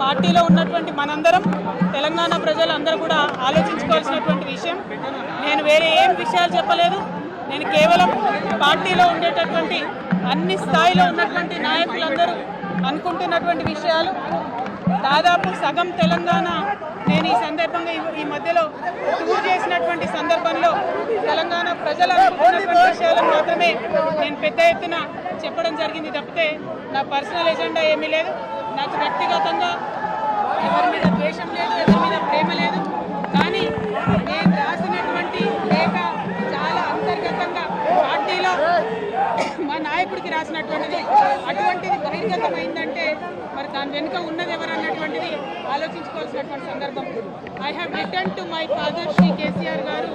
పార్టీలో ఉన్నటువంటి మనందరం తెలంగాణ ప్రజలందరూ కూడా ఆలోచించుకోవాల్సినటువంటి విషయం. నేను వేరే ఏం విషయాలు చెప్పలేదు. నేను కేవలం పార్టీలో ఉండేటటువంటి అన్ని స్థాయిలో ఉన్నటువంటి నాయకులందరూ అనుకుంటున్నటువంటి విషయాలు. దాదాపు సగం తెలంగాణ నేను ఈ సందర్భంగా ఈ- మధ్యలో టూర్ చేసినటువంటి సందర్భంలో తెలంగాణ ప్రజలు అనుకుంటున్నటువంటి విషయాలను మాత్రమే నేను పెద్ద ఎత్తున చెప్పడం జరిగింది తప్పితే నా పర్సనల్ ఎజెండా ఏమీ లేదు. నాకు వ్యక్తిగతంగా రాసినటువంటిది. అటువంటిది బహిర్గతమైందంటే మరి దాని వెనుక ఉన్నది ఎవరన్నటువంటిది ఆలోచించుకోవాల్సినటువంటి సందర్భం. I have return to my father Shri KCR గారు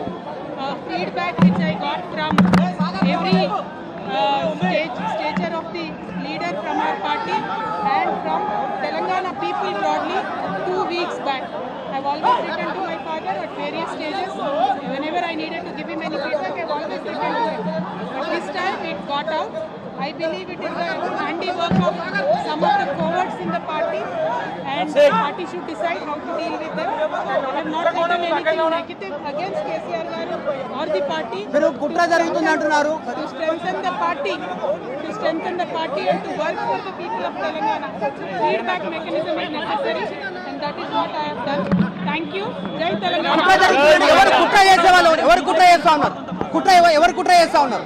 feedback which I got from every stature of the leader from our party and from Telangana people broadly two weeks back I always return to my father at various stages whenever I needed to give him any feedback I always return to this time it got out I believe it is the handiwork of some of the cowards in the party and the party should decide how to deal with them. I have not written anything negative against KCR garu or the party. మీరు కుట్ర జరుగుతుంది అంటున్నారు to strengthen the party, to strengthen the party and to work for the people of Telangana. Feedback mechanism is necessary and that is what I have done. Thank you. Jai Telangana. ఎవరు కుట్ర చేసే వాళ్ళు ఎవరు కుట్ర చేస్తా ఉన్నారు కుట్ర ఎవ- ఎవరు కుట్ర చేస్తా ఉన్నారు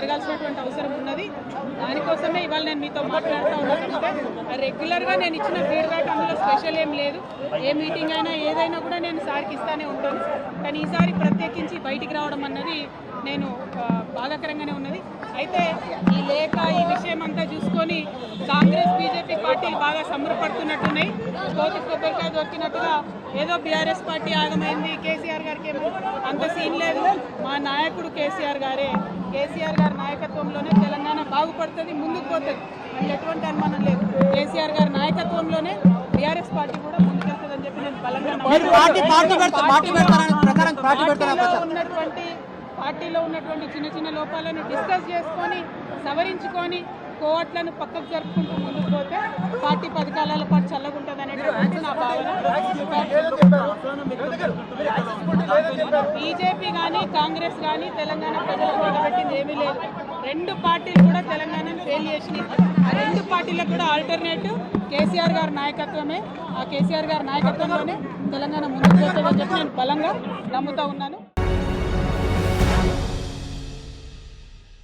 జరగాల్సినటువంటి అవసరం ఉన్నది. దానికోసమే ఇవాళ నేను మీతో మాట్లాడుతూ ఉన్నాను. రెగ్యులర్గా నేను ఇచ్చిన ఫీడ్బ్యాక్ అందులో స్పెషల్ ఏం లేదు. ఏ మీటింగ్ అయినా ఏదైనా కూడా నేను సార్కి ఇస్తానే ఉంటాను కానీ ఈసారి ప్రత్యేకించి బయటికి రావడం అన్నది నేను బాధాకరంగానే ఉన్నది. అయితే ఈ లేఖ ఈ విషయం అంతా చూసుకొని కాంగ్రెస్ బీజేపీ పార్టీలు బాగా సంబరపడుతున్నట్టున్నాయి. కోతి కొబ్బరికాయ దొరికినట్టుగా ఏదో బీఆర్ఎస్ పార్టీ ఆగమైంది కేసీఆర్ గారికి ఏమో అంత సీన్ లేదు. మా నాయకుడు కేసీఆర్ గారే కేసీఆర్ గారి నాయకత్వంలోనే తెలంగాణ బాగుపడుతుంది ముందుకు పోతుంది. అందులో ఎటువంటి అనుమానం లేదు. కేసీఆర్ గారి నాయకత్వంలోనే బీఆర్ఎస్ పార్టీ కూడా ముందుకెళ్తుందని చెప్పి నేను బలంగా ఉన్నటువంటి పార్టీలో ఉన్నటువంటి చిన్న చిన్న లోపాలను డిస్కస్ చేసుకొని సవరించుకొని కోట్లను పక్కకు జరుపుకుంటూ ముందుకు పోతే పార్టీ పథకాలలో పాటు చల్లగుంటుంది అనేటువంటి నా భావన. బీజేపీ కానీ కాంగ్రెస్ కానీ తెలంగాణ ప్రజలకు పెట్టింది ఏమీ లేదు. రెండు పార్టీలు కూడా తెలంగాణను ఫెయిల్ చేసినాయి. ఆ రెండు పార్టీలకు కూడా ఆల్టర్నేటివ్ కేసీఆర్ గారి నాయకత్వమే. ఆ కేసీఆర్ గారి నాయకత్వంలోనే తెలంగాణ ముందుకు పోతుందని చెప్పి నేను బలంగా నమ్ముతా ఉన్నాను.